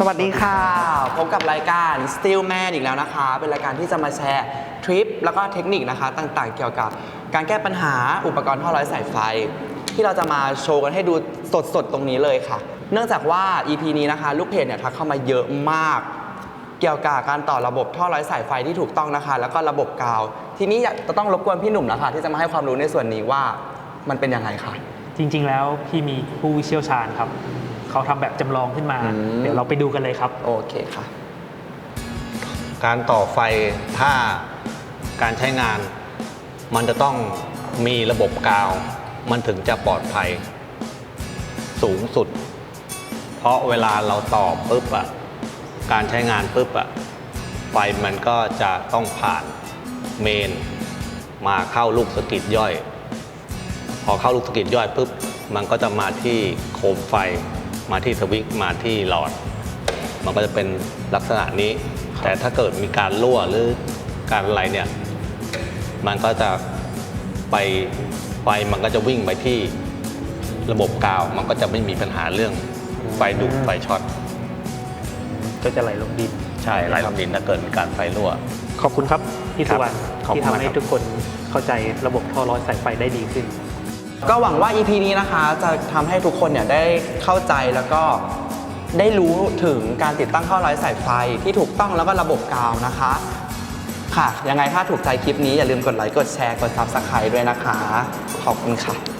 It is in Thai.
สวัสดีค่ะ พบกับรายการ Steel Man อีกแล้วนะคะ เป็นรายการที่จะมาแชร์ทริปแล้วก็เทคนิคนะคะ ต่างๆ เกี่ยวกับการแก้ปัญหาอุปกรณ์ท่อร้อยสายไฟ ที่เราจะมาโชว์กันให้ดูสดๆ ตรงนี้เลยค่ะ เนื่องจากว่า EP นี้นะคะ ลูกเพจเนี่ยทักเข้ามาเยอะมาก เกี่ยวกับการต่อระบบท่อร้อยสายไฟที่ถูกต้องนะคะ แล้วก็ระบบกาว ทีนี้อยากจะต้องรบกวนพี่หนุ่มแล้วค่ะที่จะมาให้ความรู้ในส่วนนี้ว่ามันเป็นยังไงคะจริงๆ แล้วพี่มีผู้เชี่ยวชาญครับ เขาทำแบบจำลองขึ้นมา อืม เดี๋ยวเราไปดูกันเลยครับ โอเคค่ะ การต่อไฟถ้าการใช้งาน มันจะต้องมีระบบกาว มันถึงจะปลอดภัย สูงสุด เพราะเวลาเราต่อปุ๊บอะการใช้งานปุ๊บอะไฟมันก็จะต้องผ่านเมน มาเข้าลูกสะกิดย่อย พอเข้าลูกสะกิดย่อยปุ๊บมันก็จะมาที่โคมไฟ มาที่สวิตช์มาที่หลอด มันก็จะเป็นลักษณะนี้ แต่ถ้าเกิดมีการรั่วหรือการอะไรเนี่ย มันก็จะไปไฟมันก็จะวิ่งไปที่ระบบกาว มันก็จะไม่มีปัญหาเรื่องไฟดูดไฟช็อต ก็จะไหลลงดิน ใช่ไหลลงดินถ้าเกิดมีการไฟรั่ว ขอบคุณครับพี่ครัสุบวรรณขอบคุณที่ทำมากให้ครับทุกคนเข้าใจระบบท่อร้อยสายไฟได้ดีขึ้น ก็หวังว่า EP นี้นะคะจะทำให้ทุกคนเนี่ยได้เข้าใจแล้วก็ได้รู้ถึงการติดตั้งท่อร้อยสายไฟที่ถูกต้องแล้วก็ระบบกาวนะคะ ค่ะ ยังไงถ้าถูกใจคลิปนี้อย่าลืมกดไลค์กดแชร์กด Subscribe ด้วยนะคะ ขอบคุณค่ะ